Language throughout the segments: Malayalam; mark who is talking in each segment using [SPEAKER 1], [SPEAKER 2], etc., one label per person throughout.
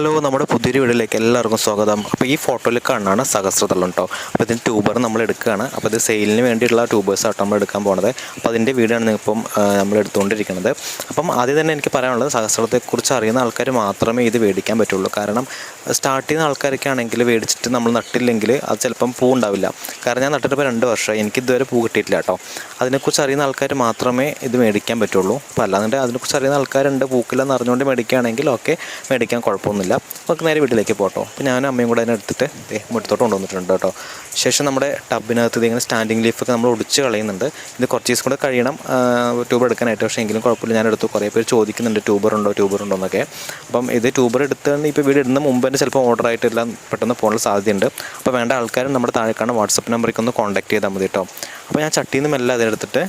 [SPEAKER 1] ഹലോ നമ്മുടെ പുതിയൊരു വീഡിയോയിലേക്ക് എല്ലാവർക്കും സ്വാഗതം. അപ്പോൾ ഈ ഫോട്ടോയിൽ കാണാണ് സഹസ്രതളം കേട്ടോ അപ്പോൾ ഇതിന് ട്യൂബർ നമ്മൾ എടുക്കുകയാണ്. അപ്പോൾ ഇത് സെയിലിന് വേണ്ടിയിട്ടുള്ള ട്യൂബേഴ്സ് ആട്ടോ നമ്മൾ എടുക്കാൻ പോകുന്നത് അപ്പോൾ അതിന്റെ വീടാണ് ഇപ്പം നമ്മൾ എടുത്തുകൊണ്ടിരിക്കുന്നത്. അപ്പം ആദ്യം തന്നെ എനിക്ക് പറയാനുള്ളത് സഹസ്രത്തെക്കുറിച്ച് അറിയുന്ന ആൾക്കാർ മാത്രമേ ഇത് മേടിക്കാൻ പറ്റുള്ളൂ. കാരണം സ്റ്റാർട്ട് ചെയ്യുന്ന ആൾക്കാരൊക്കെ ആണെങ്കിൽ മേടിച്ചിട്ട് നമ്മൾ നട്ടില്ലെങ്കിൽ അത് ചിലപ്പം പൂ ഉണ്ടാവില്ല. കാരണം ഞാൻ നട്ടിട്ട് ഇപ്പോൾ രണ്ട് വർഷമായി. എനിക്ക് ഇതുവരെ പൂ കിട്ടിയിട്ടില്ല കേട്ടോ അതിനെക്കുറിച്ച് അറിയുന്ന ആൾക്കാർ മാത്രമേ ഇത് മേടിക്കാൻ പറ്റുള്ളൂ. അപ്പോൾ അല്ലാതെ അതിനെക്കുറിച്ച് അറിയുന്ന ആൾക്കാരുണ്ട്. പൂക്കില്ലെന്ന് അറിഞ്ഞുകൊണ്ട് മേടിക്കുകയാണെങ്കിൽ ഓക്കെ. മേടിക്കാൻ കുഴപ്പമൊന്നുമില്ല. നമുക്ക് നേരെ വീട്ടിലേക്ക് പോട്ടോ. അപ്പോൾ ഞാൻ അമ്മയും കൂടെ അതിനെ എടുത്തിട്ട് മുറ്റത്തോട്ട് കൊണ്ടുവന്നിട്ടുണ്ട് കേട്ടോ. ശേഷം നമ്മുടെ ടബിനകത്ത് ഇതിങ്ങനെ സ്റ്റാൻഡിങ് ലീഫൊക്കെ നമ്മൾ ഒടിച്ച് കളയുന്നുണ്ട്. ഇത് കുറച്ച് ദിവസം കൂടെ കഴിയണം. ട്യൂബർ എടുക്കാനായിട്ട്. പക്ഷേ എങ്കിലും കുഴപ്പമില്ല. ഞാൻ എടുത്തു. കുറേ പേര് ചോദിക്കുന്നുണ്ട് ട്യൂബർ ഉണ്ടോ? ട്യൂബർ ഉണ്ടോ? എന്നൊക്കെ. അപ്പം ഇത് ട്യൂബർ എടുത്ത് ഇപ്പോൾ വീട് ഇടുന്ന മുമ്പ് തന്നെ ചിലപ്പോൾ ഓർഡർ ആയിട്ടെല്ലാം. പെട്ടെന്ന് പോകാനുള്ള സാധ്യതയുണ്ട്. അപ്പോൾ വേണ്ട ആൾക്കാരും നമ്മുടെ താഴെ കാണുന്ന വാട്സപ്പ് നമ്പറിലേക്ക് ഒന്ന് കോൺടാക്ട് ചെയ്താൽ മതി കേട്ടോ. അപ്പോൾ ഞാൻ ചട്ടിയിൽ നിന്ന് മെല്ലെ അതെടുത്തിട്ട്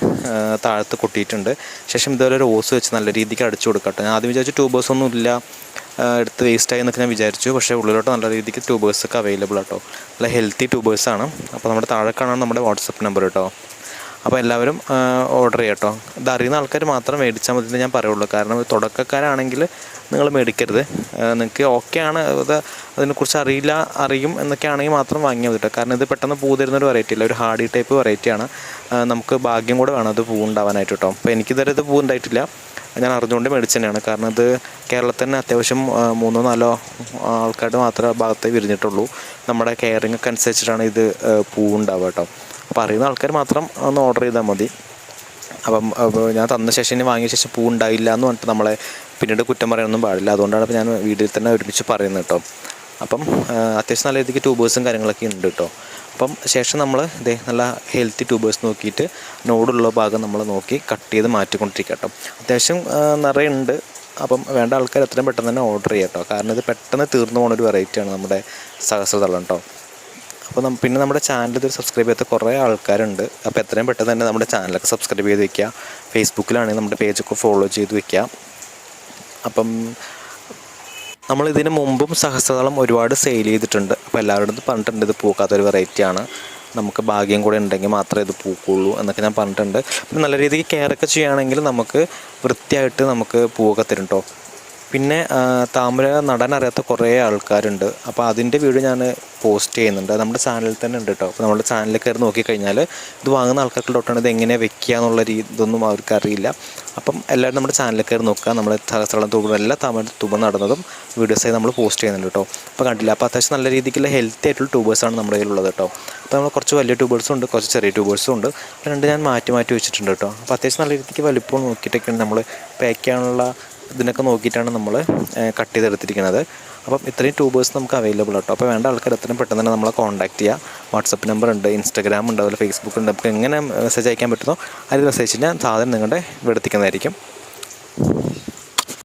[SPEAKER 1] താഴത്ത് കൊട്ടിയിട്ടുണ്ട്. ശേഷം ഇതുപോലെ ഒരു ഓസ് വെച്ച് നല്ല രീതിക്ക് അടിച്ചു കൊടുക്കട്ടെ ഞാൻ ആദ്യം വിചാരിച്ചു ട്യൂബേഴ്സൊന്നും ഇല്ല. എടുത്ത് വേസ്റ്റ് ആയി എന്നൊക്കെ ഞാൻ വിചാരിച്ചു. പക്ഷേ ഉള്ളിലോട്ട് നല്ല രീതിക്ക് ട്യൂബേഴ്സ് ഒക്കെ അവൈലബിൾ ആട്ടോ. നല്ല ഹെൽത്തി ട്യൂബേഴ്സ് ആണ്. അപ്പോൾ നമ്മുടെ താഴെ കാണാൻ നമ്മുടെ വാട്സപ്പ് നമ്പർ കേട്ടോ അപ്പോൾ എല്ലാവരും ഓർഡർ ചെയ്യാം കേട്ടോ ഇത് അറിയുന്ന ആൾക്കാർ മാത്രം മേടിച്ചാൽ മതി ഞാൻ പറയുള്ളൂ. കാരണം തുടക്കക്കാരാണെങ്കിൽ നിങ്ങൾ മേടിക്കരുത്. നിങ്ങൾക്ക് ഓക്കെ ആണ്. അത് അതിനെക്കുറിച്ച് അറിയില്ല അറിയും എന്നൊക്കെ ആണെങ്കിൽ മാത്രം വാങ്ങിയാൽ മതി കാരണം ഇത് പെട്ടെന്ന് പൂ തരുന്നൊരു വെറൈറ്റി അല്ല. ഒരു ഹാർഡി ടൈപ്പ് വെറൈറ്റിയാണ് നമുക്ക് ഭാഗ്യം കൂടെ വേണം അത് പൂ ഉണ്ടാവാനായിട്ട് കേട്ടോ അപ്പോൾ എനിക്കിതുവരെ ഇത് പൂ ഉണ്ടായിട്ടില്ല. ഞാൻ അറിഞ്ഞുകൊണ്ട് മേടിച്ചു തന്നെയാണ് കാരണം ഇത് കേരളത്തിൽ തന്നെ അത്യാവശ്യം മൂന്നോ നാലോ ആൾക്കാരുടെ മാത്രമേ ഭാഗത്തെ വിരിഞ്ഞിട്ടുള്ളൂ. നമ്മുടെ കെയറിംഗ് ഒക്കെ അനുസരിച്ചിട്ടാണ് ഇത് പൂ ഉണ്ടാവുക കേട്ടോ. അപ്പോൾ അറിയുന്ന ആൾക്കാർ മാത്രം ഒന്ന് ഓർഡർ ചെയ്താൽ മതി. അപ്പം ഞാൻ തന്ന ശേഷം ഇനി വാങ്ങിയ ശേഷം പൂ ഉണ്ടായില്ല എന്ന് പറഞ്ഞിട്ട് നമ്മളെ പിന്നീട് കുറ്റം പറയാനൊന്നും പാടില്ല. അതുകൊണ്ടാണ് ഇപ്പോൾ ഞാൻ വീഡിയോയിൽ തന്നെ ഒരുമിച്ച് പറയുന്നത് കേട്ടോ. അപ്പം അത്യാവശ്യം നല്ല രീതിക്ക് ട്യൂബേഴ്സും കാര്യങ്ങളൊക്കെ ഉണ്ട് കേട്ടോ. അപ്പം ശേഷം നമ്മൾ ഇതേ നല്ല ഹെൽത്തി ട്യൂബേഴ്സ് നോക്കിയിട്ട് നോടുള്ള ഭാഗം നമ്മൾ നോക്കി കട്ട് ചെയ്ത് മാറ്റിക്കൊണ്ടിരിക്കുക കേട്ടോ. അത്യാവശ്യം നിറയെ ഉണ്ട് അപ്പം വേണ്ട ആൾക്കാർ എത്രയും പെട്ടെന്ന് തന്നെ ഓർഡർ ചെയ്യാം കാരണം ഇത് പെട്ടെന്ന് തീർന്നു പോകുന്ന ഒരു വെറൈറ്റിയാണ് നമ്മുടെ സഹസ്രതളം കേട്ടോ. അപ്പോൾ പിന്നെ നമ്മുടെ ചാനൽ ഇത് സബ്സ്ക്രൈബ് ചെയ്യാത്ത കുറേ ആൾക്കാരുണ്ട്. അപ്പോൾ എത്രയും പെട്ടെന്ന് തന്നെ നമ്മുടെ ചാനലൊക്കെ സബ്സ്ക്രൈബ് ചെയ്ത് വെക്കുക. ഫേസ്ബുക്കിലാണെങ്കിൽ നമ്മുടെ പേജൊക്കെ ഫോളോ ചെയ്ത് വെക്കുക. അപ്പം നമ്മൾ ഇതിന് മുമ്പും സഹസ്രതളം ഒരുപാട് സെയിൽ ചെയ്തിട്ടുണ്ട്. അപ്പോൾ എല്ലാവരുടെ പറഞ്ഞിട്ടുണ്ട് ഇത് പൂക്കാത്തൊരു വെറൈറ്റിയാണ് നമുക്ക് ഭാഗ്യം കൂടെ ഉണ്ടെങ്കിൽ മാത്രമേ ഇത് പൂക്കുള്ളൂ എന്നൊക്കെ ഞാൻ പറഞ്ഞിട്ടുണ്ട്. പിന്നെ നല്ല രീതിക്ക് കെയർ ഒക്കെ ചെയ്യുകയാണെങ്കിൽ നമുക്ക് വൃത്തിയായിട്ട് നമുക്ക് പൂവൊക്കെ തരും കേട്ടോ പിന്നെ താമര നടാൻ അറിയാത്ത കുറേ ആൾക്കാരുണ്ട്. അപ്പോൾ അതിന്റെ വീഡിയോ ഞാൻ പോസ്റ്റ് ചെയ്യുന്നുണ്ട്. നമ്മുടെ ചാനലിൽ തന്നെ ഉണ്ട് കേട്ടോ അപ്പോൾ നമ്മുടെ ചാനലിൽ കയറി നോക്കിക്കഴിഞ്ഞാൽ ഇത് വാങ്ങുന്ന ആൾക്കാർക്ക് തൊട്ടാണ് ഇത് എങ്ങനെ വെക്കുക എന്നുള്ള രീതി ഇതൊന്നും അവർക്ക് അറിയില്ല. അപ്പം എല്ലാവരും നമ്മുടെ ചാനലിൽ കയറി നോക്കുക. നമ്മൾ സഹസ്രളം തൂബ് എല്ലാ താമര തൂമ്പ നടന്നതും വീഡിയോസായി നമ്മൾ പോസ്റ്റ് ചെയ്യുന്നുണ്ട് കേട്ടോ അപ്പോൾ കണ്ടില്ല അപ്പോൾ അത്യാവശ്യം നല്ല രീതിക്കുള്ള ഹെൽത്തി ആയിട്ടുള്ള ട്യൂബേഴ്സാണ് നമ്മുടെ കയ്യിലുള്ളത് കേട്ടോ അപ്പോൾ നമ്മൾ കുറച്ച് വലിയ ട്യൂബേഴ്സും ഉണ്ട് കുറച്ച് ചെറിയ ട്യൂബേഴ്സും ഉണ്ട്. രണ്ട് ഞാൻ മാറ്റി മാറ്റി വെച്ചിട്ടുണ്ട് കേട്ടോ അപ്പോൾ അത്യാവശ്യം നല്ല രീതിക്ക് വലിപ്പം നോക്കിയിട്ടൊക്കെയാണ് നമ്മൾ പാക്ക് ചെയ്യാനുള്ള ഇതിനൊക്കെ നോക്കിയിട്ടാണ് നമ്മൾ കട്ട് ചെയ്തെടുത്തിരിക്കുന്നത്. അപ്പം ഇത്രയും ട്യൂബേഴ്സ് നമുക്ക് അവൈലബിൾ ആട്ടോ. അപ്പോൾ വേണ്ട ആൾക്കാർ എത്രയും പെട്ടെന്ന് തന്നെ നമ്മളെ കോൺടാക്ട് ചെയ്യുക വാട്സപ്പ് നമ്പർ ഉണ്ട് ഇൻസ്റ്റാഗ്രാം ഉണ്ട് അതുപോലെ ഫേസ്ബുക്ക് ഉണ്ട്. നമുക്ക് എങ്ങനെ മെസ്സേജ് അയക്കാൻ പറ്റുന്നോ അതിൽ മെസ്സേജ് ഞാൻ സാധനം നിങ്ങളുടെ ഇവിടെ എത്തിക്കുന്നതായിരിക്കും.